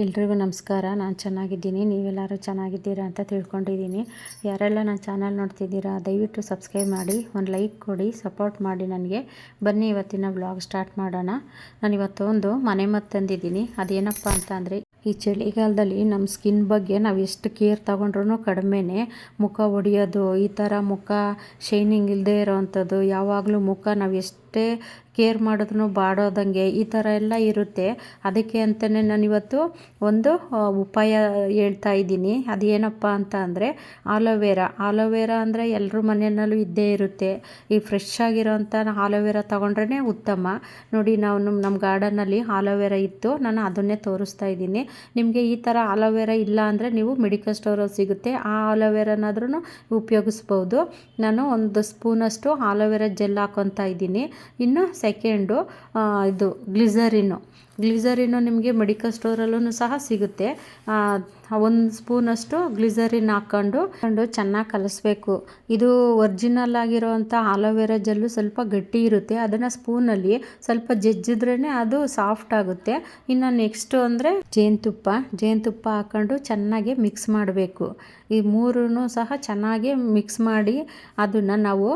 ಎಲ್ರಿಗೂ ನಮಸ್ಕಾರ. ನಾನು ಚೆನ್ನಾಗಿದ್ದೀನಿ. ನೀವೆಲ್ಲರೂ ಚೆನ್ನಾಗಿದ್ದೀರಾ ಅಂತ ತಿಳ್ಕೊಂಡಿದ್ದೀನಿ. ಯಾರೆಲ್ಲ ನನ್ನ ಚಾನಲ್ ನೋಡ್ತಿದ್ದೀರಾ, ದಯವಿಟ್ಟು ಸಬ್ಸ್ಕ್ರೈಬ್ ಮಾಡಿ, ಒಂದು ಲೈಕ್ ಕೊಡಿ, ಸಪೋರ್ಟ್ ಮಾಡಿ ನನಗೆ. ಬನ್ನಿ, ಇವತ್ತಿನ ಬ್ಲಾಗ್ ಸ್ಟಾರ್ಟ್ ಮಾಡೋಣ. ನಾನು ಇವತ್ತು ಒಂದು ಮನೆ ಮದ್ದು ತಂದಿದ್ದೀನಿ. ಅದೇನಪ್ಪ ಅಂತ ಅಂದರೆ ಈ ಚಳಿಗಾಲದಲ್ಲಿ ನಮ್ಮ ಸ್ಕಿನ್ ಬಗ್ಗೆ ನಾವು ಎಷ್ಟು ಕೇರ್ ತಗೊಂಡ್ರೂ ಕಡಿಮೆನೇ ಮುಖ ಒಡೆಯೋದು, ಈ ಥರ ಮುಖ ಶೈನಿಂಗ್ ಇಲ್ಲದೆ ಇರೋವಂಥದ್ದು ಯಾವಾಗಲೂ ಮುಖ ನಾವು ಎಷ್ಟೇ ಕೇರ್ ಮಾಡಿದ್ರು ಬಾಡೋದಂಗೆ ಈ ಥರ ಎಲ್ಲ ಇರುತ್ತೆ. ಅದಕ್ಕೆ ಅಂತಲೇ ನಾನಿವತ್ತು ಒಂದು ಉಪಾಯ ಹೇಳ್ತಾ ಇದ್ದೀನಿ. ಅದೇನಪ್ಪ ಅಂತ ಅಂದರೆ ಆಲೋವೆರಾ ಆಲೋವೆರಾ ಅಂದರೆ ಎಲ್ಲರ ಮನೆಯಲ್ಲೂ ಇದ್ದೇ ಇರುತ್ತೆ. ಈ ಫ್ರೆಶ್ ಆಗಿರೋಂಥ ಆಲೋವೆರಾ ತೊಗೊಂಡ್ರೇ ಉತ್ತಮ. ನೋಡಿ, ನಾವು ನಮ್ಮ ನಮ್ಮ ಗಾರ್ಡನಲ್ಲಿ ಆಲೋವೆರಾ ಇತ್ತು. ನಾನು ಅದನ್ನೇ ತೋರಿಸ್ತಾ ಇದ್ದೀನಿ. ನಿಮಗೆ ಈ ಥರ ಆಲೋವೆರಾ ಇಲ್ಲ ಅಂದರೆ ನೀವು ಮೆಡಿಕಲ್ ಸ್ಟೋರಲ್ಲಿ ಸಿಗುತ್ತೆ. ಆ ಆಲೋವೆರಾನಾದ್ರೂ ಉಪಯೋಗಿಸ್ಬೋದು. ನಾನು ಒಂದು ಸ್ಪೂನಷ್ಟು ಆಲೋವೆರಾ ಜೆಲ್ ಹಾಕೊತಾ ಇದ್ದೀನಿ. ಇನ್ನು ಸೆಕೆಂಡು ಇದು ಗ್ಲಿಸರಿನು ಗ್ಲಿಸರಿನು ನಿಮಗೆ ಮೆಡಿಕಲ್ ಸ್ಟೋರಲ್ಲೂ ಸಹ ಸಿಗುತ್ತೆ. ಒಂದು ಸ್ಪೂನಷ್ಟು ಗ್ಲಿಸರಿನ್ ಹಾಕ್ಕೊಂಡು ಹಾಕೊಂಡು ಚೆನ್ನಾಗಿ ಕಲಿಸ್ಬೇಕು. ಇದು ಒರಿಜಿನಲ್ ಆಗಿರೋವಂಥ ಆಲೋವೆರಾ ಜೆಲ್ಲು ಸ್ವಲ್ಪ ಗಟ್ಟಿ ಇರುತ್ತೆ. ಅದನ್ನು ಸ್ಪೂನಲ್ಲಿ ಸ್ವಲ್ಪ ಜಜ್ಜಿದ್ರೇ ಅದು ಸಾಫ್ಟ್ ಆಗುತ್ತೆ. ಇನ್ನು ನೆಕ್ಸ್ಟು ಅಂದರೆ ಜೇನುತುಪ್ಪ. ಜೇನುತುಪ್ಪ ಹಾಕ್ಕೊಂಡು ಚೆನ್ನಾಗಿ ಮಿಕ್ಸ್ ಮಾಡಬೇಕು. ಈ ಮೂರೂ ಸಹ ಚೆನ್ನಾಗಿ ಮಿಕ್ಸ್ ಮಾಡಿ ಅದನ್ನು ನಾವು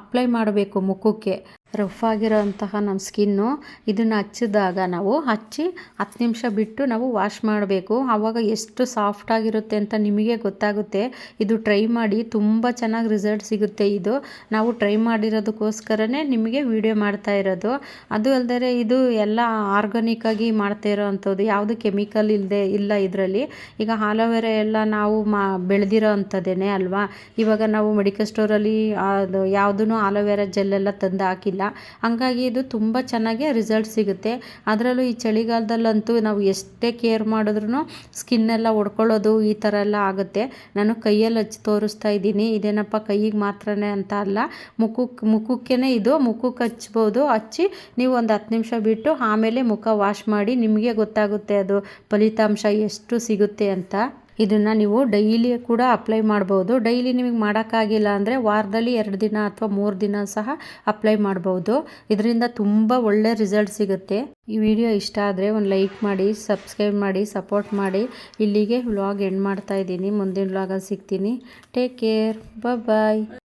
ಅಪ್ಲೈ ಮಾಡಬೇಕು ಮುಖಕ್ಕೆ. ರಫ್ ಆಗಿರೋಂತಹ ನಮ್ಮ ಸ್ಕಿನ್ನು ಇದನ್ನು ಹಚ್ಚಿದಾಗ ನಾವು ಹಚ್ಚಿ ಹತ್ತು ನಿಮಿಷ ಬಿಟ್ಟು ನಾವು ವಾಶ್ ಮಾಡಬೇಕು. ಆವಾಗ ಎಷ್ಟು ಸಾಫ್ಟಾಗಿರುತ್ತೆ ಅಂತ ನಿಮಗೆ ಗೊತ್ತಾಗುತ್ತೆ. ಇದು ಟ್ರೈ ಮಾಡಿ, ತುಂಬ ಚೆನ್ನಾಗಿ ರಿಸಲ್ಟ್ ಸಿಗುತ್ತೆ ಇದು. ನಾವು ಟ್ರೈ ಮಾಡಿರೋದಕ್ಕೋಸ್ಕರನೇ ನಿಮಗೆ ವಿಡಿಯೋ ಮಾಡ್ತಾ ಇರೋದು. ಅದು ಅಲ್ಲದೆ ಇದು ಎಲ್ಲ ಆರ್ಗಾನಿಕ್ಕಾಗಿ ಮಾಡ್ತಾ ಇರೋ ಅಂಥದ್ದು ಯಾವುದು ಕೆಮಿಕಲ್ ಇಲ್ಲದೆ ಇಲ್ಲ ಇದರಲ್ಲಿ. ಈಗ ಆಲೋವೆರಾ ಎಲ್ಲ ನಾವು ಮಾ, ಬೆಳೆದಿರೋ ಅಂಥದ್ದೇನೆ ಅಲ್ವಾ? ಇವಾಗ ನಾವು ಮೆಡಿಕಲ್ ಸ್ಟೋರಲ್ಲಿ ಅದು ಯಾವುದೂ ಆಲೋವೆರಾ ಜೆಲ್ಲೆಲ್ಲ ತಂದು ಹಾಕಿಲ್ಲ. ಹಂಗಾಗಿ ಇದು ತುಂಬ ಚೆನ್ನಾಗಿ ರಿಸಲ್ಟ್ ಸಿಗುತ್ತೆ. ಅದರಲ್ಲೂ ಈ ಚಳಿಗಾಲದಲ್ಲಂತೂ ನಾವು ಎಷ್ಟೇ ಕೇರ್ ಮಾಡಿದ್ರೂ ಸ್ಕಿನ್ನೆಲ್ಲ ಒಡ್ಕೊಳ್ಳೋದು ಈ ಥರ ಎಲ್ಲ ಆಗುತ್ತೆ. ನಾನು ಕೈಯಲ್ಲಿ ಹಚ್ಚಿ ತೋರಿಸ್ತಾ ಇದ್ದೀನಿ. ಇದೇನಪ್ಪ ಕೈಗೆ ಮಾತ್ರನೇ ಅಂತ ಅಲ್ಲ. ಮುಖಕ್ಕೆ ಮುಖಕ್ಕೇ ಇದು. ಮುಖಕ್ಕೆ ಹಚ್ಬೋದು. ಹಚ್ಚಿ ನೀವು ಒಂದು ಹತ್ತು ನಿಮಿಷ ಬಿಟ್ಟು ಆಮೇಲೆ ಮುಖ ವಾಶ್ ಮಾಡಿ ನಿಮಗೆ ಗೊತ್ತಾಗುತ್ತೆ ಅದು ಫಲಿತಾಂಶ ಎಷ್ಟು ಸಿಗುತ್ತೆ ಅಂತ. ಇದನ್ನು ನೀವು ಡೈಲಿ ಕೂಡ ಅಪ್ಲೈ ಮಾಡ್ಬೋದು. ಡೈಲಿ ನಿಮಗೆ ಮಾಡೋಕ್ಕಾಗಿಲ್ಲ ಅಂದರೆ ವಾರದಲ್ಲಿ ಎರಡು ದಿನ ಅಥವಾ ಮೂರು ದಿನ ಸಹ ಅಪ್ಲೈ ಮಾಡ್ಬೋದು. ಇದರಿಂದ ತುಂಬ ಒಳ್ಳೆ ರಿಸಲ್ಟ್ ಸಿಗುತ್ತೆ. ಈ ವಿಡಿಯೋ ಇಷ್ಟ ಆದರೆ ಒಂದು ಲೈಕ್ ಮಾಡಿ ಸಬ್ಸ್ಕ್ರೈಬ್ ಮಾಡಿ ಸಪೋರ್ಟ್ ಮಾಡಿ. ಇಲ್ಲಿಗೆ ವ್ಲಾಗ್ ಎಂಡ್ ಮಾಡ್ತಾ ಇದ್ದೀನಿ. ಮುಂದಿನ ವ್ಲಾಗಲ್ಲಿ ಸಿಗ್ತೀನಿ. Take care bye